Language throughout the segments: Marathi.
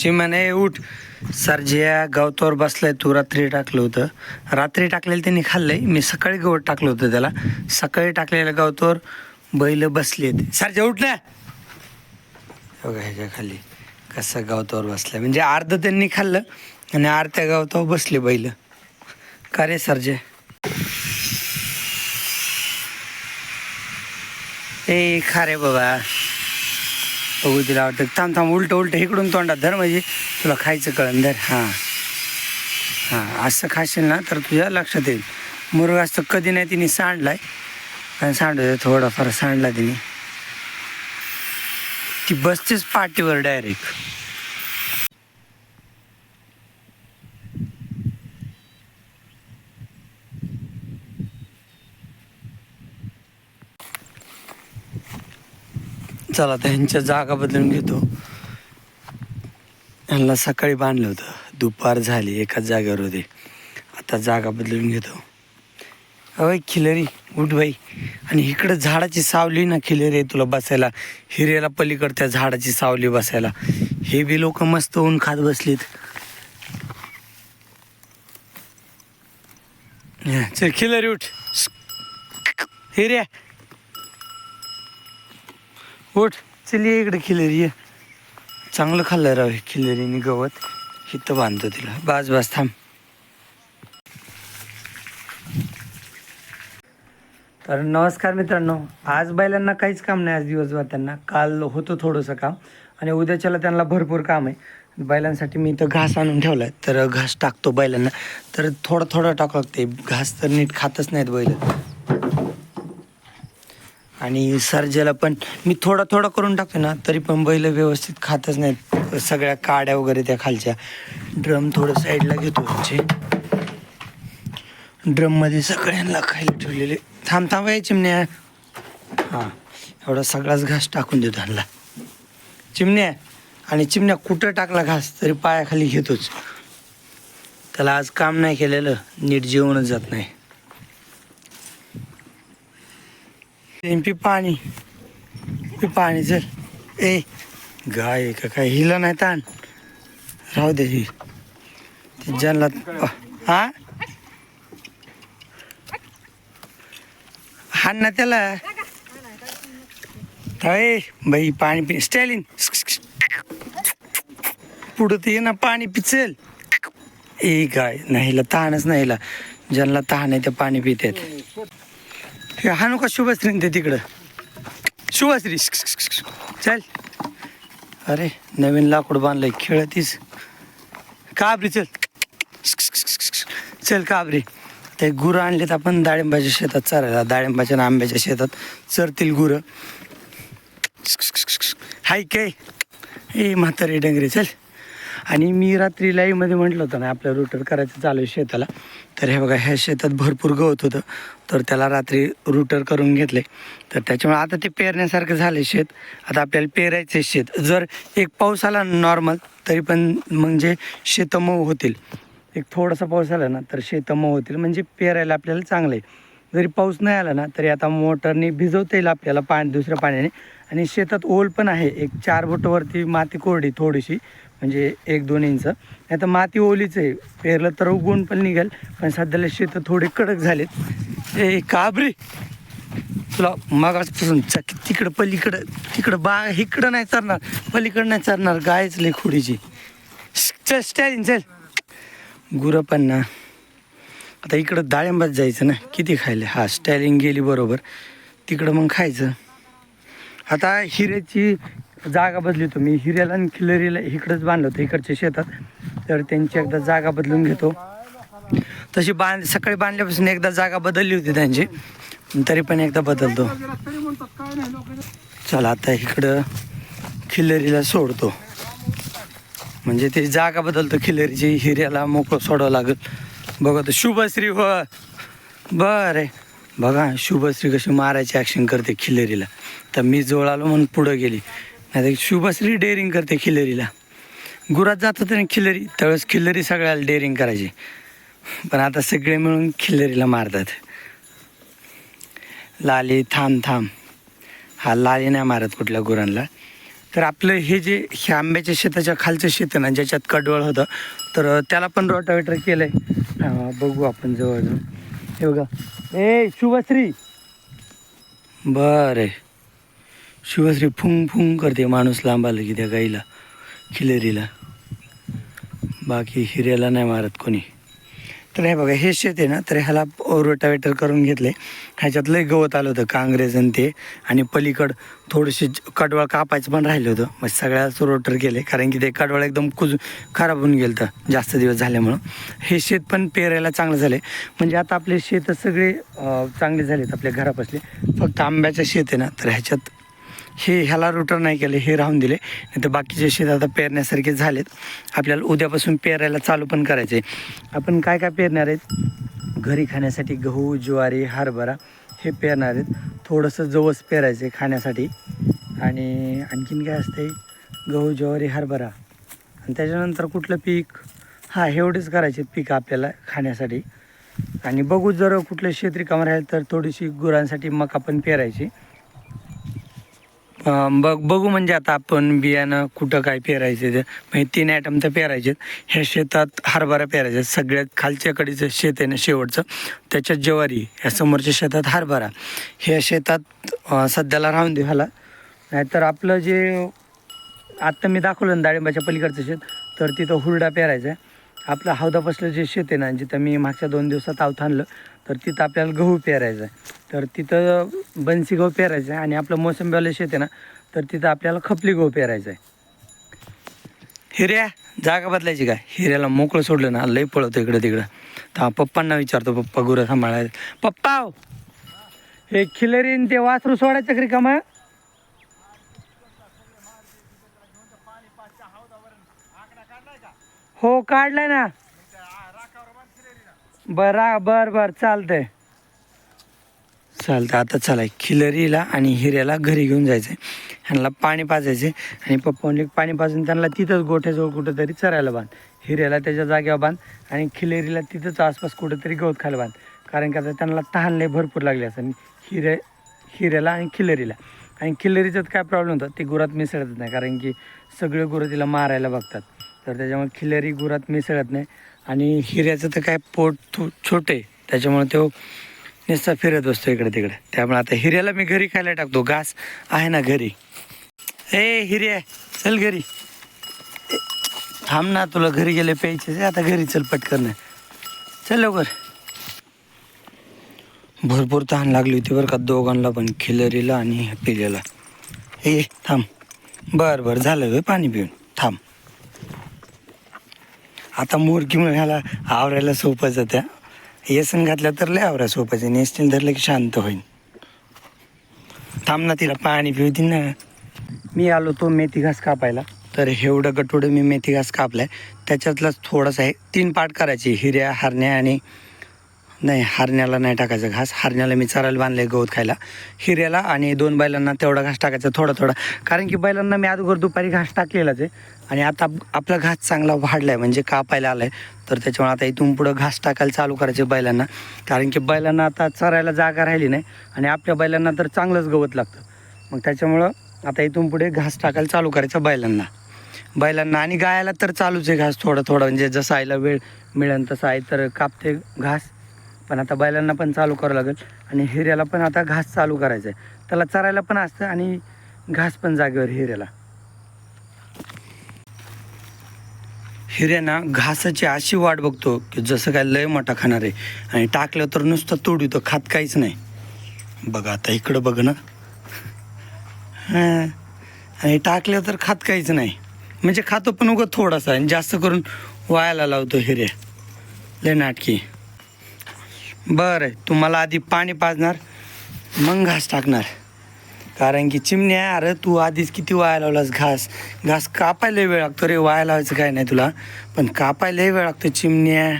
चिमाने उठ. सरजिया गवतावर बसलाय तू रात्री टाकलं होतं. रात्री टाकलेलं त्यांनी खाल्लंय. मी सकाळी गवत टाकलं होतं त्याला. सकाळी टाकलेल्या गवतावर बैल बसलेत सरजा उठ ना. बघा ह्याच्या खाली कसं गवतावर बसलाय. म्हणजे अर्ध त्यांनी खाल्लं आणि अर्ध्या गवतावर बसले बैल. का रे सरजे ए खा रे बाबा. बघू तिला वाटतं. थांब थांब उलट उलट इकडून तोंडात धर म्हणजे तुला खायचं कळण धर. हां. हां असं खाशील ना तर तुझ्या लक्षात येईल. मुरग असतं कधी नाही तिने सांडलाय. आणि सांडू थोडाफार सांडला तिने. ती बसतेच पाठीवर डायरेक्ट चला आता ह्यांच्या जागा बदलून घेतो. ह्यांना सकाळी बांधलं होतं. दुपार झाली एकाच जागेवर होते. आता जागा बदलून घेतो. अय खिलरी उठ बाई. आणि इकडं झाडाची सावली ना खिलरी आहे तुला बसायला. हिरेला पलीकडे त्या झाडाची सावली बसायला. हे बी लोक मस्त ऊन खात बसलीत. चल खिलरी उठ. हिरे. उठ. चल ये इकडे खिलेरी ये. चांगलं खाल्लं राव हे खिलेरीने गवत. हिथं बांधतो तिला. बाज बाज थांब. तर नमस्कार मित्रांनो. आज बैलांना काहीच काम नाही आज दिवसभर त्यांना. काल होतं थोडंसं काम आणि उद्याच्याला त्यांना भरपूर काम आहे. बैलांसाठी मी इथं घास आणून ठेवला आहे तर घास टाकतो बैलांना. तर थोडं थोडं टाकावं लागते घास तर नीट खातच नाहीत बैल. आणि सर्जेला पण मी थोडा थोडा करून टाकतो ना तरी पण बैल व्यवस्थित खातच नाहीत. सगळ्या काड्या वगैरे त्या खालच्या. ड्रम थोडं साईडला घेतो त्यांचे ड्रममध्ये सगळ्यांना खायला ठेवलेले. थांब थांब आहे चिमण्या. हां एवढा सगळाच घास टाकून देतो ह्यांना. चिमण्या आणि चिमण्या कुठं टाकला घास तरी पायाखाली घेतोच. त्याला आज काम नाही केलेलं नीट जेवणच जात नाही. पी पाणी पी पाणी चल ए गाय का काय हिला नाही ताण राहू दे ही ते हा हाण ना त्याला अय बाई पाणी पि स्टॅलिन पुढं ते ये ना पाणी पिचेल ए गाय नाही हिला तहानच नाही हिला ज्यांना तहान आहे ते पाणी पितात हे हाणू का शुभश्री ते तिकडं? शुभश्री चल. अरे नवीन लाकूड बांधलंय खेळतीस. काबरी चल. चल काबरी. ते गुरं आणलेत आपण डाळिंबाच्या शेतात चरायला. डाळिंबाच्या आणि आंब्याच्या शेतात चरतील गुरं. हाय काय ए म्हातारी डंगरे चल. आणि मी रात्री लाईव्हमध्ये म्हटलं होतं ना आपलं रोटर करायचं चालू आहे शेताला. तर हे बघा ह्या शेतात भरपूर गवत होतं. तर त्याला रात्री रुटर करून घेतले. तर त्याच्यामुळे आता ते पेरण्यासारखं झालं शेत. आता आपल्याला पेरायचं आहे शेत. जर एक पाऊस आला नॉर्मल तरी पण म्हणजे शेतं मऊ होतील. एक थोडासा पाऊस आला ना तर शेतं मऊ होतील. म्हणजे पेरायला आपल्याला चांगलं आहे. जरी पाऊस नाही आला ना तरी आता मोटरने भिजवता येईल आपल्याला पाणी दुसऱ्या पाण्याने. आणि शेतात ओल पण आहे. एक चार फुटवरती माती कोरडी थोडीशी. म्हणजे एक दोन इंच. नाही तर माती ओलीच आहे. पेरलं तर उगवून पण निघेल. पण सध्याला शेतं थोडे कडक झालेत. ए काबरी! तुला मागासपासून चक तिकडं पलीकडं तिकडं बा इकडं नाही चरणार पलीकडं नाही चरणार गायच लई खोडीची. चल स्टॅलिन चल. गुरं पण ना. आता इकडं डाळिंबात जायचं ना. किती खायला? हा स्टॅलिंग गेली बरोबर. तिकडं मग खायचं. आता हिऱ्याची जागा बदली होतो. मी हिऱ्याला आणि खिलरीला इकडंच बांधलं होतं इकडच्या शेतात. तर त्यांची एकदा जागा बदलून घेतो. तशी बांध सकाळी बांधल्यापासून एकदा जागा बदलली होती त्यांची. तरी पण एकदा बदलतो. चला आता इकडं खिलरीला सोडतो. म्हणजे ते जागा बदलतो खिलरीची हिऱ्याला मोकळं सोडावं लागेल. बघा तर शुभश्री हो बरं. बघा शुभश्री कशी मारायची ॲक्शन करते खिलरीला. तर मी जवळ आलो म्हणून पुढं गेली. नाही तर शुभश्री डेअरिंग करते खिलरीला गुरात जात होतं ना खिलरी त्यावेळेस खिल्लरी सगळ्याला डेअरिंग करायची. पण आता सगळे मिळून खिल्लरीला मारतात. लाली थांब थांब. हा लाली नाही मारत कुठल्या गुरांना. तर आपलं हे जे ह्या आंब्याच्या शेताच्या खालचं शेत ना ज्याच्यात कडवळ होतं तर त्याला पण रोटावेटर केलं आहे बघू आपण जवळजवळ. हे बघा. ए शुभश्री बरं. शिवश्री फुंग फुंग करते माणूस लांब आलं की त्या गाईला खिलेरीला. बाकी हिऱ्याला नाही मारत कोणी. तर हे बघा हे शेत आहे ना तर ह्याला रोटावेटर करून घेतले. ह्याच्यात लय गवत आलं होतं काँग्रेस आणि ते. आणि पलीकड थोडीशी कडवळ कापायचं पण राहिलं होतं. मग सगळ्याच रोटर केले कारण की ते कडवळ एकदम कुज खराब होऊन गेलं तर जास्त दिवस झाल्यामुळं. हे शेत पण पेरायला चांगलं झाले म्हणजे आता आपले शेत सगळे चांगले झालेत आपल्या घरापासले. फक्त आंब्याचं शेत आहे ना तर ह्याच्यात हे ह्याला रोटर नाही केले हे राहून दिले. नाही तर बाकीचे शेत आता पेरण्यासारखे झालेत. आपल्याला उद्यापासून पेरायला चालू पण करायचे आपण काय काय पेरणार आहेत? घरी खाण्यासाठी गहू ज्वारी हरभरा हे पेरणार आहेत. थोडंसं जवस पेरायचं आहे खाण्यासाठी. आणि आणखीन काय असते गहू ज्वारी हरभरा. आणि त्याच्यानंतर कुठलं पीक? हां एवढेच करायचे पीक आपल्याला खाण्यासाठी. आणि बघू जर कुठलं शेत रिकामं राहील तर थोडीशी गुरांसाठी मका पण पेरायची. बघ बघू म्हणजे आता आपण बियाणं कुठं काय पेरायचे ते. म्हणजे तीन आयटम तर पेरायचे ह्या शेतात हरभरा पेरायचे. सगळ्यात खालच्या कडीचं शेत आहे ना शेवटचं. त्याच्यात ज्वारी ह्या समोरच्या शेतात हरभरा ह्या शेतात सध्याला राहून देऊ ह्याला. नाहीतर आपलं जे आत्ता मी दाखवलं ना डाळिंबाच्या पलीकडचं शेत तर तिथं हुरडा पेरायचा आहे. आपलं हौदापासलं जे शेत आहे ना जिथं मी मागच्या दोन दिवसात आवत आणलं तर तिथं आपल्याला गहू पेरायचा आहे. तर तिथं बन्सी गहू पेरायचं आहे आणि आपलं मोसंबीवालं शेत आहे ना तर तिथं आपल्याला खपली गहू पेरायचं आहे. हिऱ्या जागा बदलायची काय हिऱ्याला मोकळं सोडलं ना लई पळवतो इकडं तिकडं. तर पप्पांना विचारतो पप्पा गुरं सांभाळायचं पप्पा हे खिलरीन ते वासरू सोडायचं का मग हो काढलाय ना. बरं बर बर चालतंय. चालतं आता चला खिलरीला आणि हिऱ्याला घरी घेऊन जायचंय. ह्यांना पाणी पाजायचे आणि पप्पा पाणी पाजून त्यांना तिथंच गोठ्याजवळ कुठंतरी चरायला बांध. हिऱ्याला त्याच्या जागेवर बांध आणि खिलेरीला तिथंच आसपास कुठंतरी गवत खायला बांध. कारण की आता त्यांना तहान लय भरपूर लागली असं. आणि हिरे हिऱ्याला आणि खिलेरीला. आणि खिलरीचं काय प्रॉब्लेम होता? ते गुरात मिसळत नाही. कारण की सगळे गुरं तिला मारायला बघतात. तर त्याच्यामुळे खिलेरी गुरात मिसळत नाही. आणि हिऱ्याचं तर काय पोट थो छोटे त्याच्यामुळे तो नुसता फिरत बसतो इकडे तिकडे. त्यामुळे आता हिऱ्याला मी घरी खायला टाकतो. घास आहे ना घरी. ए हिरे चल घरी. थांब ना तुला घरी गेले प्यायचे आता घरी चल पटकन. चल लवकर. भरपूर तहान लागली होती बरं का दोघांना पण खिलरीला आणि पिलेला हे ये, थांब. बर बर झालं होय पाणी पिऊन. आता मुरकी म्हणून ह्याला आवरायला सोपंच त्या येसन घातल्या तर लय आवरा सोपंच आहे नेसतील धरलं की शांत होईल थांब ना तिला पाणी पिऊ दे ना. मी आलो तो मेथी घास कापायला. तर एवढं गटोडं मी मेथी घास कापलाय. त्याच्यातलाच थोडंसं आहे तीन पाठ करायची. हिऱ्या हरण्या आणि नाही हरण्याला नाही टाकायचा घास. हरण्याला मी चरायला बांधले गवत खायला. हिऱ्याला आणि दोन बैलांना तेवढा घास टाकायचा थोडा थोडा. कारण की बैलांना मी अगोदर दुपारी घास टाकलेलाच आहे. आणि आता आपला घास चांगला वाढला आहे म्हणजे कापायला आला आहे तर त्याच्यामुळे आता इथून पुढं घास टाकायला चालू करायचे बैलांना. कारण की बैलांना आता चरायला जागा राहिली नाही. आणि आपल्या बैलांना तर चांगलंच गवत लागतं. मग त्याच्यामुळं आता इथून पुढे घास टाकायला चालू करायचं बैलांना. बैलांना आणि गायला तर चालूच आहे घास थोडं थोडं. म्हणजे जसं आईला वेळ मिळेल तसं आई तर कापते घास. पण आता बैलांना पण चालू करावं लागेल. आणि हिऱ्याला पण आता घास चालू करायचं आहे त्याला चरायला पण असतं आणि घास पण जागेवर हिऱ्याला. हिऱ्याना घासाची अशी वाट बघतो की जसं काय लय मोठा खाणार आहे. आणि टाकलं तर नुसतं तोडीतो खात काहीच नाही. बघा आता इकडं बघ ना. हां. आणि टाकलं तर खात काहीच नाही. म्हणजे खातो पण उगं थोडासा आणि जास्त करून वायाला लावतो हिरे लय नाटकी. बरं तुम्हाला आधी पाणी पाजणार मग घास टाकणार. कारण की चिमण्या अरे तू आधीच किती वाया लावलास घास. घास कापायला वेळ लागतो रे वाया लावायचं काय नाही तुला. पण कापायला वेळ लागतो चिमण्या.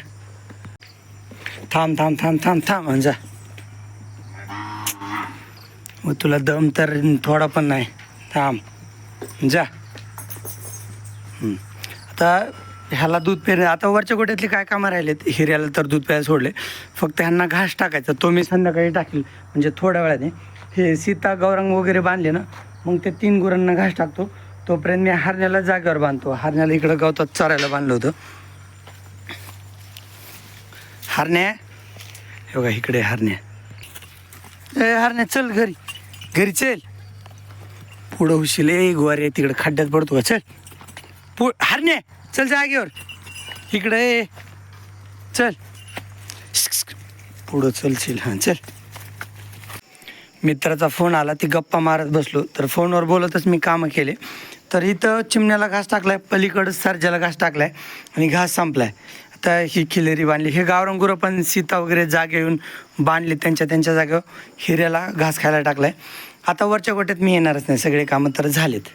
थांब थांब थांब थांब थांब आणि जा. मग तुला दम तर थोडा पण नाही. थांब जा. आता ह्याला दूध पेरणे. आता वरच्या गोट्यातले काय कामं राहिलेत? हिऱ्याला तर दूध प्यायला सोडले. फक्त ह्यांना घास टाकायचा. तो मी संध्याकाळी टाकेल. म्हणजे थोड्या वेळाने. हे सीता गौरंग वगैरे बांधले ना मग ते तीन गुरांना घास टाकतो. तोपर्यंत मी हरण्याला जागेवर बांधतो. हरण्याला इकडं गवतात चरायला बांधलं होतं. हरण्या. हे बघा इकडे हरण्या. ए हरण्या चल घरी. घरी चल. पुढं उशील ए गुवारी आहे तिकडे खड्ड्यात पडतो का? चल. पु हरण्या. चल जागेवर इकडे चल. पुढं चलशील हां चल. मित्राचा फोन आला ती गप्पा मारत बसलो. तर फोनवर बोलतच मी कामं केले. तर इथं चिमण्याला घास टाकलाय पलीकडं सरजाला घास टाकलाय आणि घास संपलाय. आता ही खिलेरी बांधली. हे गावरंगुरं पण सीता वगैरे जागे येऊन बांधली त्यांच्या त्यांच्या जागेवर हिऱ्याला घास खायला टाकलाय. आता वरच्या गोट्यात मी येणारच नाही. सगळे कामं तर झालेत.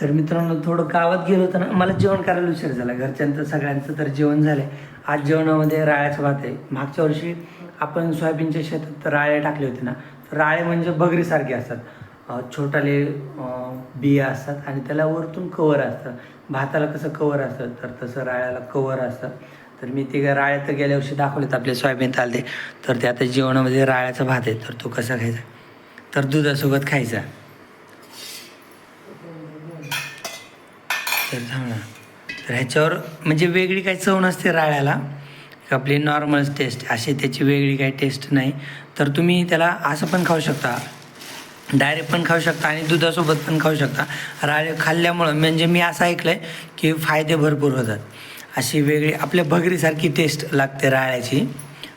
तर मित्रांनो थोडं गावात गेलो होतं ना मला जेवण करायला उशीर झाला. घरच्यांचं सगळ्यांचं तर जेवण झालं आज जेवणामध्ये राळ्याचा भात आहे. मागच्या वर्षी आपण सोयाबीनच्या शेतात राळे टाकले होते ना तर राळे म्हणजे बगरीसारखे असतात. छोटाले बिया असतात आणि त्याला वरतून कवर असतं. भाताला कसं कवर असतं तर तसं राळ्याला कवर असतं. तर मी ते राळे तर गेल्या वर्षी दाखवलेत आपले सोयाबीन चालते तर ते आता जेवणामध्ये राळ्याचा भात आहे तर तो कसा खायचा? तर दुधासोबत खायचा. तर थांबणार तर ह्याच्यावर म्हणजे वेगळी काही चव नसते राळ्याला. आपली नॉर्मल टेस्ट अशी त्याची वेगळी काही टेस्ट नाही. तर तुम्ही त्याला असं पण खाऊ शकता. डायरेक्ट पण खाऊ शकता आणि दुधासोबत पण खाऊ शकता. राळे खाल्ल्यामुळं म्हणजे मी असं ऐकलं आहे की फायदे भरपूर होतात. अशी वेगळी आपल्या भगरीसारखी टेस्ट लागते राळ्याची.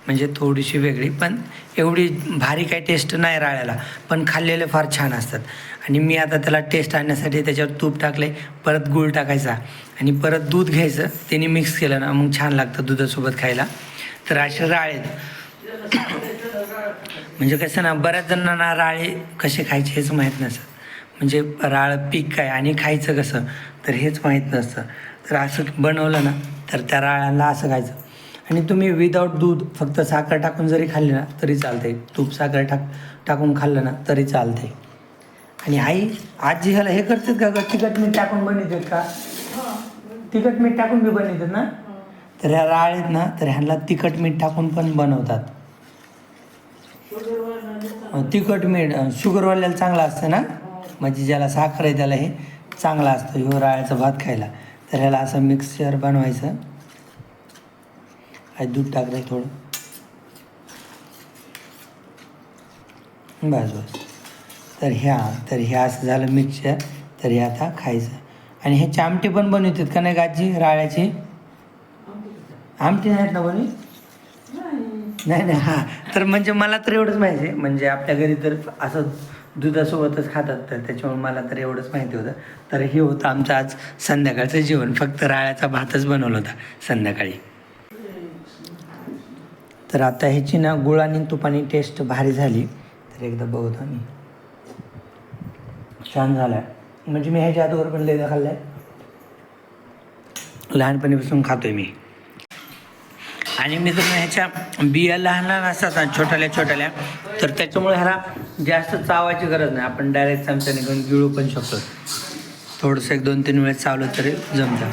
म्हणजे थोडीशी वेगळी पण एवढी भारी काही टेस्ट नाही राळ्याला. पण खाल्लेले फार छान असतात. आणि मी आता त्याला टेस्ट आणण्यासाठी त्याच्यावर तूप टाकले परत गूळ टाकायचा आणि परत दूध घ्यायचं. त्याने मिक्स केलं ना मग छान लागतं दुधासोबत खायला. तर असे राळे म्हणजे कसं ना बऱ्याच जणांना राळे कसे खायचे हेच माहीत नसतं. म्हणजे राळ पीक काय आणि खायचं कसं तर हेच माहीत नसतं. तर असं बनवलं ना तर त्या राळ्यांना असं खायचं. आणि तुम्ही विदाऊट दूध फक्त साखर टाकून जरी खाल्ली ना तरी चालते तूप साखर टाक टाकून खाल्लं ना तरी चालते आणि आई आजी ह्याला हे करतात का ग? तिखट मीठ टाकून बनवतात का? तिखट मीठ टाकून बी बनवतात ना? तर ह्या राळ आहेत ना तर ह्यांना तिखट मीठ टाकून पण बनवतात. तिखट मीठ शुगरवाल्याला चांगलं असतं ना? म्हणजे ज्याला साखर आहे त्याला हे चांगलं असतं ह्यो राळ्याचा भात खायला. तर ह्याला असं मिक्सचर बनवायचं. आणि दूध टाकलं थोडं. बस बस. तर ह्या तर ह्या असं झालं मिक्सचर तर हे आता खायचं. आणि हे आमटी पण बनवतात का नाही गाजी राळ्याची? आमटी नाहीत ना बनवी नाही नाही हां. तर म्हणजे मला तर एवढंच माहिती आहे. म्हणजे आपल्या घरी तर असं दुधासोबतच खातात तर त्याच्यामुळे मला तर एवढंच माहिती होतं. तर हे होतं आमचं आज संध्याकाळचं जेवण. फक्त राळ्याचा भातच बनवला होता संध्याकाळी. तर आता ह्याची ना गुळ आणि तुपानी टेस्ट भारी झाली. तर एकदा बघतो आम्ही. छान झाला आहे म्हणजे मी ह्याच्या आधीवर पण लेदा खाल्ला आहे लहानपणीपासून खातो आहे मी. आणि मी तर ह्याच्या बिया लहान लहान असतात ना छोट्याल्या छोट्याल्या तर त्याच्यामुळे ह्याला जास्त चावायची गरज नाही. आपण डायरेक्ट चमच्याने घेऊन गिळू पण शकतो. थोडंसं एक दोन तीन वेळेस चावलं तरी जमतं.